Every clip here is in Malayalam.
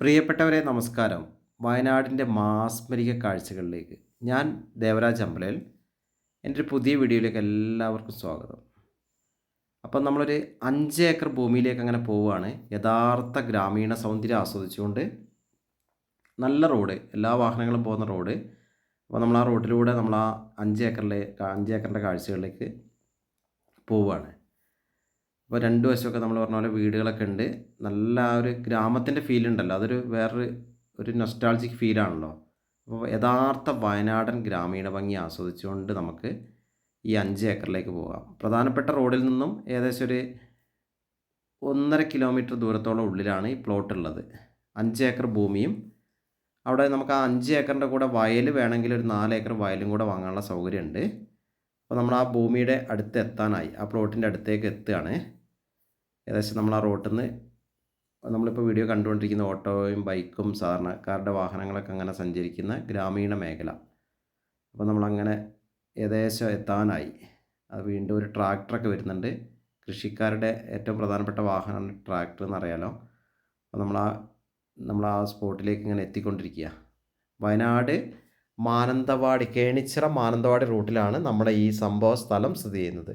പ്രിയപ്പെട്ടവരെ നമസ്കാരം. വയനാടിന്റെ മാസ്മരിക കാഴ്ചകളിലേക്ക്. ഞാൻ ദേവരാജ് അമ്പലയിൽ എന്റെ ഒരു പുതിയ വീഡിയോയിലേക്ക് എല്ലാവർക്കും സ്വാഗതം. അപ്പം നമ്മളൊരു അഞ്ച് ഏക്കർ ഭൂമിയിലേക്ക് അങ്ങനെ പോവുകയാണ്. യഥാർത്ഥ ഗ്രാമീണ സൗന്ദര്യം ആസ്വദിച്ചുകൊണ്ട് നല്ല റോഡ് എല്ലാ വാഹനങ്ങളും പോകുന്ന റോഡ്. അപ്പോൾ നമ്മൾ ആ റോഡിലൂടെ നമ്മൾ ആ അഞ്ച് ഏക്കറിലെ അഞ്ച് ഏക്കറിന്റെ കാഴ്ചകളിലേക്ക് പോവുകയാണ്. അപ്പോൾ രണ്ട് വശമൊക്കെ നമ്മൾ പറഞ്ഞ പോലെ വീടുകളൊക്കെ ഉണ്ട്. നല്ല ആ ഒരു ഗ്രാമത്തിന്റെ ഫീൽ ഉണ്ടല്ലോ. അതൊരു വേറൊരു ഒരു നൊസ്റ്റാൾജിക് ഫീലാണല്ലോ അപ്പോൾ യഥാർത്ഥ വയനാടൻ ഗ്രാമീണ ഭംഗി ആസ്വദിച്ചുകൊണ്ട് നമുക്ക് ഈ അഞ്ച് ഏക്കറിലേക്ക് പോകാം. പ്രധാനപ്പെട്ട റോഡിൽ നിന്നും ഏകദേശം ഒരു ഒന്നര കിലോമീറ്റർ ദൂരത്തോളം ഉള്ളിലാണ് ഈ പ്ലോട്ട് ഉള്ളത്. അഞ്ച് ഏക്കർ ഭൂമിയും അവിടെ നമുക്ക് ആ അഞ്ച് ഏക്കറിന്റെ കൂടെ വയൽ വേണമെങ്കിൽ ഒരു നാല് ഏക്കർ വയലും കൂടെ വാങ്ങാനുള്ള സൗകര്യമുണ്ട്. അപ്പോൾ നമ്മൾ ആ ഭൂമിയുടെ അടുത്ത് എത്താനായി. ആ പ്ലോട്ടിന്റെ അടുത്തേക്ക് എത്തുകയാണ്. ഏകദേശം നമ്മൾ ആ റോട്ടിൽ നിന്ന് നമ്മളിപ്പോൾ വീഡിയോ കണ്ടുകൊണ്ടിരിക്കുന്ന ഓട്ടോയും ബൈക്കും സാധാരണക്കാരുടെ വാഹനങ്ങളൊക്കെ അങ്ങനെ സഞ്ചരിക്കുന്ന ഗ്രാമീണ മേഖല. അപ്പോൾ നമ്മളങ്ങനെ ഏകദേശം എത്താനായി. അത് വീണ്ടും ഒരു ട്രാക്ടറൊക്കെ വരുന്നുണ്ട്. കൃഷിക്കാരുടെ ഏറ്റവും പ്രധാനപ്പെട്ട വാഹനമാണ് ട്രാക്ടർ എന്നറിയാലോ. അപ്പോൾ നമ്മൾ ആ നമ്മൾ ആ സ്പോട്ടിലേക്ക് ഇങ്ങനെ എത്തിക്കൊണ്ടിരിക്കുക. വയനാട് മാനന്തവാടി കേണിച്ചിറ മാനന്തവാടി റൂട്ടിലാണ് നമ്മുടെ ഈ സംഭവ സ്ഥലം സ്ഥിതി ചെയ്യുന്നത്.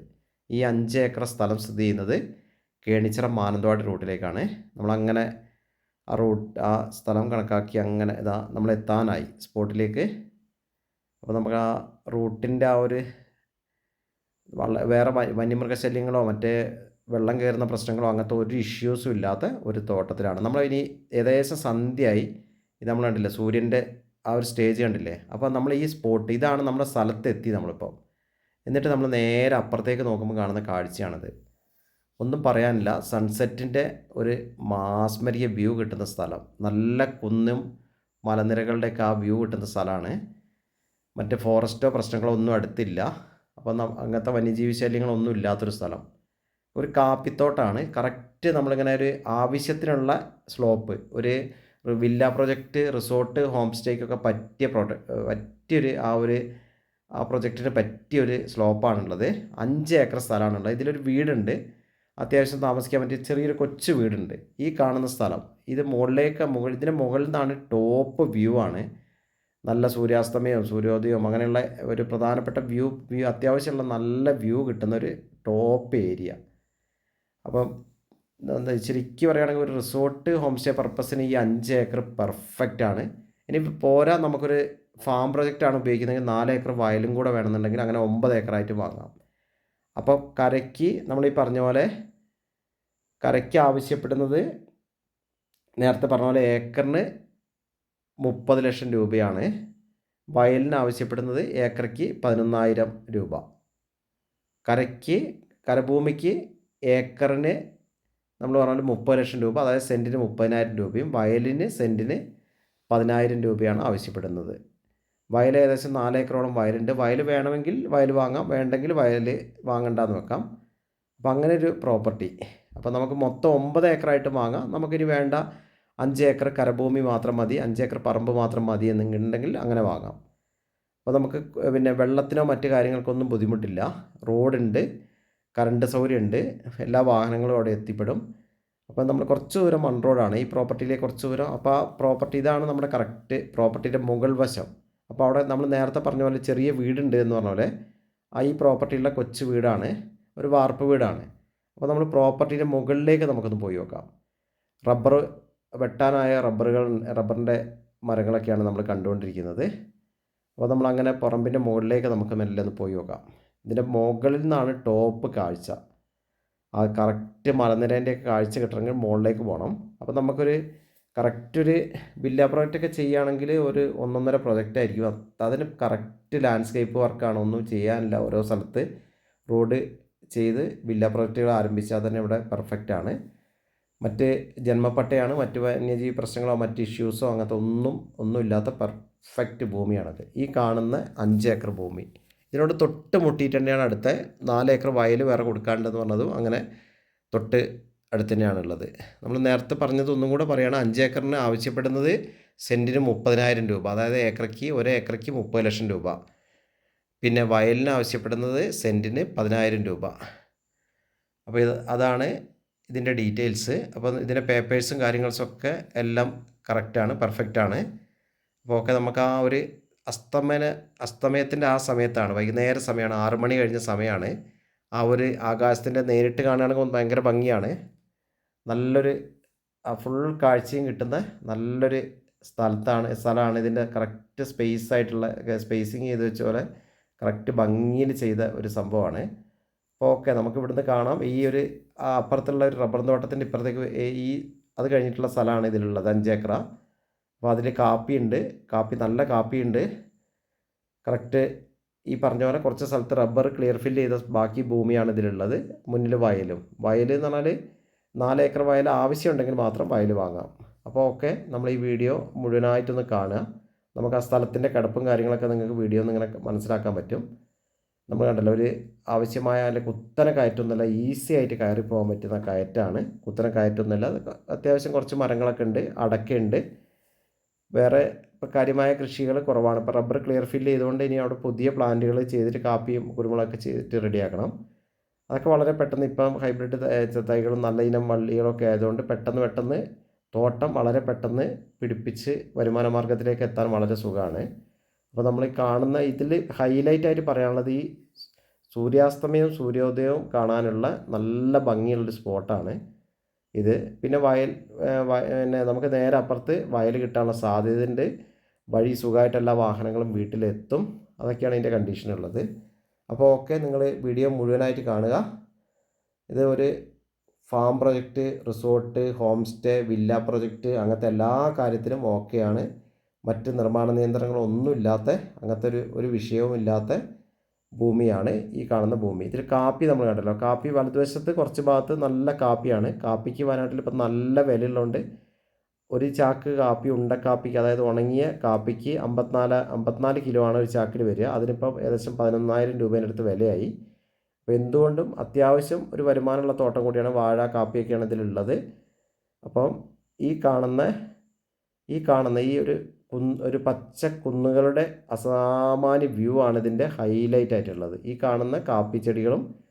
ഈ അഞ്ച് ഏക്കർ സ്ഥലം സ്ഥിതി ചെയ്യുന്നത്. കേണിച്ചിറ മാനന്തവാടി റൂട്ടിലേക്കാണ്. നമ്മളങ്ങനെ ആ റൂട്ട് ആ സ്ഥലം കണക്കാക്കി അങ്ങനെ ഇതാ നമ്മൾ എത്താനായി സ്പോട്ടിലേക്ക്. അപ്പോൾ നമുക്ക് ആ റൂട്ടിന്റെ ആ ഒരു വള വേറെ വന്യമൃഗശല്യങ്ങളോ മറ്റേ വെള്ളം കയറുന്ന പ്രശ്നങ്ങളോ അങ്ങനത്തെ ഒരു ഇഷ്യൂസും ഇല്ലാത്ത ഒരു തോട്ടത്തിലാണ്. നമ്മൾ ഇനി ഏകദേശം സന്ധ്യയായി. ഇത് നമ്മൾ കണ്ടില്ലേ സൂര്യന്റെ ആ ഒരു സ്റ്റേജ് കണ്ടില്ലേ? അപ്പോൾ നമ്മൾ ഈ സ്പോട്ട് ഇതാണ് നമ്മുടെ സ്ഥലത്തെത്തി നമ്മളിപ്പോൾ എന്നിട്ട് നമ്മൾ നേരെ അപ്പുറത്തേക്ക് നോക്കുമ്പോൾ കാണുന്ന കാഴ്ചയാണിത്. ഒന്നും പറയാനില്ല. സൺസെറ്റിന്റെ ഒരു മാസ്മരിക വ്യൂ കിട്ടുന്ന സ്ഥലം. നല്ല കുന്നും മലനിരകളുടെയൊക്കെ ആ വ്യൂ കിട്ടുന്ന സ്ഥലമാണ്. മറ്റേ ഫോറസ്റ്റോ പ്രശ്നങ്ങളോ ഒന്നും അടുത്തില്ല. അപ്പം അങ്ങനത്തെ വന്യജീവി ശല്യങ്ങളൊന്നും ഇല്ലാത്തൊരു സ്ഥലം. ഒരു കാപ്പിത്തോട്ടാണ്. കറക്റ്റ് നമ്മളിങ്ങനെ ഒരു ആവശ്യത്തിനുള്ള സ്ലോപ്പ് ഒരു വില്ല പ്രൊജക്റ്റ് റിസോർട്ട് ഹോം സ്റ്റേക്കൊക്കെ പറ്റിയ പ്രൊജക്ട് പറ്റിയൊരു ആ ഒരു ആ പ്രൊജക്റ്റിന് പറ്റിയൊരു സ്ലോപ്പാണുള്ളത് അഞ്ച് ഏക്കർ സ്ഥലമാണുള്ളത്. ഇതിലൊരു വീടുണ്ട്. അത്യാവശ്യം താമസിക്കാൻ പറ്റിയ ചെറിയൊരു കൊച്ചു വീടുണ്ട്. ഈ കാണുന്ന സ്ഥലം. ഇത് മുകളിലേക്ക് മുകൾ ഇതിന്റെ മുകളിൽ നിന്നാണ് ടോപ്പ് വ്യൂ ആണ്. നല്ല സൂര്യാസ്തമയവും സൂര്യോദയവും അങ്ങനെയുള്ള ഒരു പ്രധാനപ്പെട്ട വ്യൂ വ്യൂ അത്യാവശ്യമുള്ള നല്ല വ്യൂ കിട്ടുന്ന ഒരു ടോപ്പ് ഏരിയ. അപ്പം എന്താ ശരിക്കും പറയുകയാണെങ്കിൽ ഒരു റിസോർട്ട് ഹോം സ്റ്റേ പർപ്പസിന് ഈ അഞ്ച് ഏക്കർ പെർഫെക്റ്റ് ആണ്. ഇനി പോരാ നമുക്കൊരു ഫാം പ്രൊജക്റ്റാണ് ഉപയോഗിക്കുന്നതെങ്കിൽ നാല് ഏക്കർ വയലും കൂടെ വേണമെന്നുണ്ടെങ്കിൽ അങ്ങനെ ഒമ്പത് ഏക്കറായിട്ട് വാങ്ങാം. അപ്പോൾ കരയ്ക്ക് നമ്മൾ ഈ പറഞ്ഞ പോലെ കരയ്ക്ക് ആവശ്യപ്പെടുന്നത് നേരത്തെ പറഞ്ഞ പോലെ ഏക്കറിന് മുപ്പത് ലക്ഷം രൂപയാണ്. വയലിന് ആവശ്യപ്പെടുന്നത് ഏക്കറയ്ക്ക് പതിനൊന്നായിരം രൂപ. കരയ്ക്ക് കരഭൂമിക്ക് ഏക്കറിന് നമ്മൾ പറഞ്ഞാൽ മുപ്പത് ലക്ഷം രൂപ അതായത് സെന്റിന് മുപ്പതിനായിരം രൂപയും വയലിന് സെന്റിന് പതിനായിരം രൂപയാണ് ആവശ്യപ്പെടുന്നത്. വയൽ ഏകദേശം നാല് ഏക്കറോളം വയലുണ്ട്. വയൽ വേണമെങ്കിൽ വയൽ വാങ്ങാം. വേണ്ടെങ്കിൽ വയൽ വാങ്ങണ്ടെന്ന് വെക്കാം. അപ്പം അങ്ങനെ ഒരു പ്രോപ്പർട്ടി. അപ്പോൾ നമുക്ക് മൊത്തം ഒമ്പത് ഏക്കറായിട്ട് വാങ്ങാം. നമുക്കിനി വേണ്ട അഞ്ച് ഏക്കർ കരഭൂമി മാത്രം മതി. അഞ്ച് ഏക്കർ പറമ്പ് മാത്രം മതി എന്നുണ്ടെങ്കിൽ അങ്ങനെ വാങ്ങാം. അപ്പോൾ നമുക്ക് പിന്നെ വെള്ളത്തിനോ മറ്റു കാര്യങ്ങൾക്കൊന്നും ബുദ്ധിമുട്ടില്ല. റോഡുണ്ട് കറണ്ട് സൗകര്യമുണ്ട്. എല്ലാ വാഹനങ്ങളും അവിടെ എത്തിപ്പെടും. അപ്പോൾ നമ്മൾ കുറച്ച് ദൂരം മൺ റോഡാണ്. ഈ പ്രോപ്പർട്ടിയിലേക്ക് കുറച്ച് ദൂരം. അപ്പോൾ ആ പ്രോപ്പർട്ടി ഇതാണ് നമ്മുടെ കറക്റ്റ് പ്രോപ്പർട്ടിയുടെ മുകൾ വശം. അപ്പോൾ അവിടെ നമ്മൾ നേരത്തെ പറഞ്ഞ പോലെ ചെറിയ വീടുണ്ട് എന്ന് പറഞ്ഞ പോലെ ആ ഈ പ്രോപ്പർട്ടിയുള്ള കൊച്ചു വീടാണ് ഒരു വാർപ്പ് വീടാണ്. അപ്പോൾ നമ്മൾ പ്രോപ്പർട്ടിയുടെ മുകളിലേക്ക് നമുക്കൊന്ന് പോയി നോക്കാം. റബ്ബർ വെട്ടാനായ റബ്ബറുകൾ റബ്ബറിന്റെ മരങ്ങളൊക്കെയാണ് നമ്മൾ കണ്ടുകൊണ്ടിരിക്കുന്നത്. അപ്പോൾ നമ്മൾ അങ്ങനെ പറമ്പിന്റെ മുകളിലേക്ക് നമുക്ക് മെല്ലെ ഒന്ന് പോയി നോക്കാം. ഇതിന്റെ മുകളിൽ നിന്നാണ് ടോപ്പ് കാഴ്ച. ആ കറക്റ്റ് മലനിരേന്റെയൊക്കെ കാഴ്ച കിട്ടണമെങ്കിൽ മുകളിലേക്ക് പോകണം. അപ്പോൾ നമുക്കൊരു കറക്റ്റ് ഒരു വില്ല പ്രൊജക്റ്റൊക്കെ ചെയ്യുകയാണെങ്കിൽ ഒരു ഒന്നൊന്നര പ്രൊജക്റ്റ് ആയിരിക്കും. അതിന് കറക്റ്റ് ലാൻഡ്സ്കേപ്പ് വർക്കാണ് ഒന്നും ചെയ്യാനില്ല. ഓരോ സ്ഥലത്ത് റോഡ് ചെയ്ത് ബില്ല പ്രൊജക്റ്റുകൾ ആരംഭിച്ചാൽ തന്നെ ഇവിടെ പെർഫെക്റ്റ് ആണ്. മറ്റ് ജന്മപ്പട്ടയാണ് മറ്റ് വന്യജീവി പ്രശ്നങ്ങളോ മറ്റ് ഇഷ്യൂസോ അങ്ങനത്തെ ഒന്നും ഒന്നുമില്ലാത്ത പെർഫെക്റ്റ് ഭൂമിയാണത്. ഈ കാണുന്ന അഞ്ച് ഏക്കർ ഭൂമി. ഇതിനോട് തൊട്ട് മുട്ടിയിട്ട് തന്നെയാണ് അടുത്ത നാല് ഏക്കർ വയൽ വേറെ കൊടുക്കാണ്ടെന്ന് പറഞ്ഞതും അങ്ങനെ തൊട്ട് അടുത്ത് തന്നെയാണുള്ളത് നമ്മൾ നേരത്തെ പറഞ്ഞത് ഒന്നും കൂടെ പറയുകയാണ് അഞ്ച് ഏക്കറിന് ആവശ്യപ്പെടുന്നത് സെന്റിന് മുപ്പതിനായിരം രൂപ അതായത് ഏക്കറയ്ക്ക് ഒരു ഏക്കറയ്ക്ക് മുപ്പത് ലക്ഷം രൂപ. പിന്നെ വയലിന് ആവശ്യപ്പെടുന്നത് സെന്റിന് പതിനായിരം രൂപ. അപ്പോൾ ഇത് അതാണ് ഇതിന്റെ ഡീറ്റെയിൽസ്. അപ്പോൾ ഇതിന്റെ പേപ്പേഴ്സും കാര്യങ്ങൾസും ഒക്കെ എല്ലാം കറക്റ്റാണ് പെർഫെക്റ്റാണ്. അപ്പോൾ ഒക്കെ നമുക്ക് ആ ഒരു അസ്തമന അസ്തമയത്തിന്റെ ആ സമയത്താണ് വൈകുന്നേര സമയമാണ് ആറ് മണി കഴിഞ്ഞ സമയമാണ്. ആ ഒരു ആകാശത്തിന്റെ നേരിട്ട് കാണുകയാണെങ്കിൽ ഭയങ്കര ഭംഗിയാണ്. നല്ലൊരു ഫുൾ കാഴ്ചയും കിട്ടുന്ന നല്ലൊരു സ്ഥലത്താണ് സ്ഥലമാണ് ഇതിന്റെ കറക്റ്റ് സ്പേസ് ആയിട്ടുള്ള സ്പേസിങ് ചെയ്ത് വെച്ച പോലെ കറക്റ്റ് ഭംഗിയിൽ ചെയ്ത ഒരു സംഭവമാണ്. അപ്പോൾ ഓക്കെ നമുക്ക് ഇവിടുന്ന് കാണാം. ഈ ഒരു അപ്പുറത്തുള്ള ഒരു റബ്ബർ തോട്ടത്തിന്റെ ഇപ്പുറത്തേക്ക് ഈ അത് കഴിഞ്ഞിട്ടുള്ള സ്ഥലമാണ് ഇതിലുള്ളത് അഞ്ചേക്കറ അപ്പോൾ അതിൽ കാപ്പിയുണ്ട് കാപ്പി നല്ല കാപ്പിയുണ്ട് കറക്റ്റ് ഈ പറഞ്ഞ പോലെ കുറച്ച് സ്ഥലത്ത് റബ്ബർ ക്ലിയർ ഫില്ല് ചെയ്ത ബാക്കി ഭൂമിയാണ് ഇതിലുള്ളത് മുന്നിൽ വയലും. വയൽ എന്ന് പറഞ്ഞാൽ നാല് ഏക്കർ വയൽ ആവശ്യമുണ്ടെങ്കിൽ മാത്രം വയൽ വാങ്ങാം. അപ്പോൾ ഓക്കെ നമ്മൾ ഈ വീഡിയോ മുഴുവനായിട്ടൊന്ന് കാണുക. നമുക്ക് ആ സ്ഥലത്തിന്റെ കിടപ്പും കാര്യങ്ങളൊക്കെ നിങ്ങൾക്ക് വീഡിയോ ഒന്ന് ഇങ്ങനെ മനസ്സിലാക്കാൻ പറ്റും. നമ്മൾ കണ്ടല്ലോ ഒരു ആവശ്യമായ അല്ലെ കുത്തനെ കയറ്റൊന്നുമില്ല ഈസി ആയിട്ട് കയറി പോകാൻ പറ്റുന്ന കയറ്റാണ്. കുത്തനെ കയറ്റൊന്നുമില്ല അത്യാവശ്യം കുറച്ച് മരങ്ങളൊക്കെ ഉണ്ട് അടക്കയുണ്ട്. വേറെ ഇപ്പോൾ കാര്യമായ കൃഷികൾ കുറവാണ്. ഇപ്പോൾ റബ്ബർ ക്ലിയർ ഫില്ല് ചെയ്തുകൊണ്ട് ഇനി അവിടെ പുതിയ പ്ലാന്റുകൾ ചെയ്തിട്ട് കാപ്പിയും കുരുമുളകൊക്കെ ചെയ്തിട്ട് റെഡിയാക്കണം. അതൊക്കെ വളരെ പെട്ടെന്ന് ഇപ്പം ഹൈബ്രിഡ് തൈകളും നല്ല ഇനം വള്ളികളൊക്കെ ആയതുകൊണ്ട് പെട്ടെന്ന് പെട്ടെന്ന് തോട്ടം വളരെ പെട്ടെന്ന് പിടിപ്പിച്ച് വരുമാന മാർഗത്തിലേക്ക് എത്താൻ വളരെ സുഖമാണ്. അപ്പോൾ നമ്മൾ കാണുന്ന ഇതിൽ ഹൈലൈറ്റ് ആയിട്ട് പറയാനുള്ളത് ഈ സൂര്യാസ്തമയവും സൂര്യോദയവും കാണാനുള്ള നല്ല ഭംഗിയുള്ളൊരു സ്പോട്ടാണ് ഇത് പിന്നെ വയൽ പിന്നെ നമുക്ക് നേരെ അപ്പുറത്ത് വയൽ കിട്ടാനുള്ള സാധ്യതയുണ്ട്. വഴി സുഖമായിട്ട് എല്ലാ വാഹനങ്ങളും വീട്ടിലെത്തും. അതൊക്കെയാണ് ഇതിന്റെ കണ്ടീഷൻ ഉള്ളത്. അപ്പോൾ ഓക്കെ നിങ്ങൾ വീഡിയോ മുഴുവനായിട്ട് കാണുക. ഇത് ഒരു farm project resort home stay villa project അങ്ങനത്തെ എല്ലാ കാര്യത്തിലും ഓക്കെയാണ് മറ്റ് നിർമ്മാണ നിയന്ത്രണങ്ങളൊന്നുമില്ലാത്ത അങ്ങനത്തെ ഒരു ഒരു വിഷയവും ഇല്ലാത്ത ഭൂമിയാണ് ഈ കാണുന്ന ഭൂമി. ഇതിൽ കാപ്പി നമ്മൾ കണ്ടല്ലോ. കാപ്പി വലതുവശത്ത് കുറച്ച് ഭാഗത്ത് നല്ല കാപ്പിയാണ്. കാപ്പിക്ക് വയനാട്ടിൽ ഇപ്പം നല്ല വിലയുള്ളതുകൊണ്ട് ഒരു ചാക്ക് കാപ്പി ഉണ്ട കാപ്പിക്ക് അതായത് ഉണങ്ങിയ കാപ്പിക്ക് അമ്പത്തിനാല് അമ്പത്തിനാല് കിലോ ആണ് ഒരു ചാക്കിൽ വരിക. അതിനിപ്പം ഏകദേശം പതിനൊന്നായിരം രൂപേന്റെ അടുത്ത് വിലയായി. അപ്പോൾ എന്തുകൊണ്ടും അത്യാവശ്യം ഒരു വരുമാനമുള്ള തോട്ടം കൂടിയാണ് വാഴ കാപ്പിയൊക്കെയാണ് ഇതിലുള്ളത്. അപ്പം ഈ കാണുന്ന ഈ കാണുന്ന ഈ ഒരു കുന്ന് ഒരു പച്ച കുന്നുകളുടെ അസാമാന്യ വ്യൂ ആണ് ഇതിന്റെ ഹൈലൈറ്റ് ആയിട്ടുള്ളത്. ഈ കാണുന്ന കാപ്പി ചെടികളും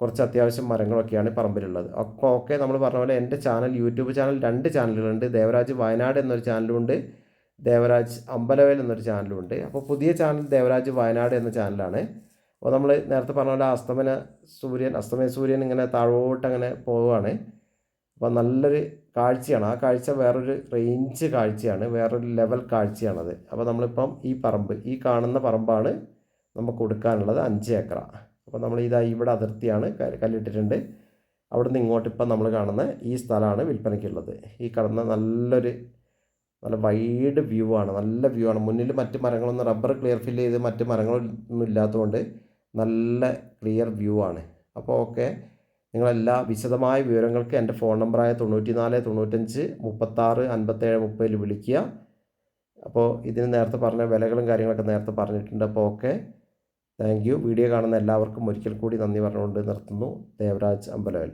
കുറച്ച് അത്യാവശ്യം മരങ്ങളൊക്കെയാണ് പറമ്പിലുള്ളത്. അപ്പോൾ ഓക്കെ നമ്മൾ പറഞ്ഞ പോലെ എന്റെ ചാനൽ യൂട്യൂബ് ചാനൽ രണ്ട് ചാനലുകളുണ്ട്. ദേവരാജ് വയനാട് എന്നൊരു ചാനലുമുണ്ട് ദേവരാജ് അമ്പലവേൽ എന്നൊരു ചാനലുമുണ്ട് അപ്പോൾ പുതിയ ചാനൽ ദേവരാജ് വയനാട് എന്ന ചാനലാണ്. അപ്പോൾ നമ്മൾ നേരത്തെ പറഞ്ഞ പോലെ അസ്തമന സൂര്യൻ അസ്തമയ സൂര്യൻ ഇങ്ങനെ താഴോട്ട് അങ്ങനെ പോവുകയാണ്. അപ്പോൾ നല്ലൊരു കാഴ്ചയാണ്. ആ കാഴ്ച വേറൊരു റേഞ്ച് കാഴ്ചയാണ്. വേറൊരു ലെവൽ കാഴ്ചയാണത്. അപ്പോൾ നമ്മളിപ്പം ഈ പറമ്പ് ഈ കാണുന്ന പറമ്പാണ് നമുക്ക് കൊടുക്കാനുള്ളത് അഞ്ച് ഏക്കറ. അപ്പോൾ നമ്മൾ ഇതാ ഇവിടെ അതിർത്തിയാണ് കല്ലിട്ടിട്ടുണ്ട്. അവിടുന്ന് ഇങ്ങോട്ട് ഇപ്പം നമ്മൾ കാണുന്ന ഈ സ്ഥലമാണ് വിൽപ്പനയ്ക്കുള്ളത്. ഈ കാണുന്ന നല്ലൊരു നല്ല വൈഡ് വ്യൂ ആണ് നല്ല വ്യൂ ആണ്. മുന്നിൽ മറ്റ് മരങ്ങളൊന്നും റബ്ബർ ക്ലിയർ ഫില്ല് ചെയ്ത് മറ്റ് മരങ്ങളൊന്നും ഇല്ലാത്തതുകൊണ്ട് നല്ല ക്ലിയർ വ്യൂ ആണ്. അപ്പോൾ ഓക്കെ നിങ്ങളെല്ലാ വിശദമായ വിവരങ്ങൾക്ക് എന്റെ ഫോൺ നമ്പറായ തൊണ്ണൂറ്റി നാല് തൊണ്ണൂറ്റഞ്ച് മുപ്പത്താറ് അൻപത്തേഴ് മുപ്പതിൽ വിളിക്കുക. അപ്പോൾ ഇതിന് നേരത്തെ പറഞ്ഞ വിലകളും കാര്യങ്ങളൊക്കെ നേരത്തെ പറഞ്ഞിട്ടുണ്ട്. അപ്പോൾ ഓക്കെ താങ്ക് യു. വീഡിയോ കാണുന്ന എല്ലാവർക്കും ഒരിക്കൽ കൂടി നന്ദി പറഞ്ഞുകൊണ്ട് നിർത്തുന്നു. ദേവരാജ് അമ്പലവൽ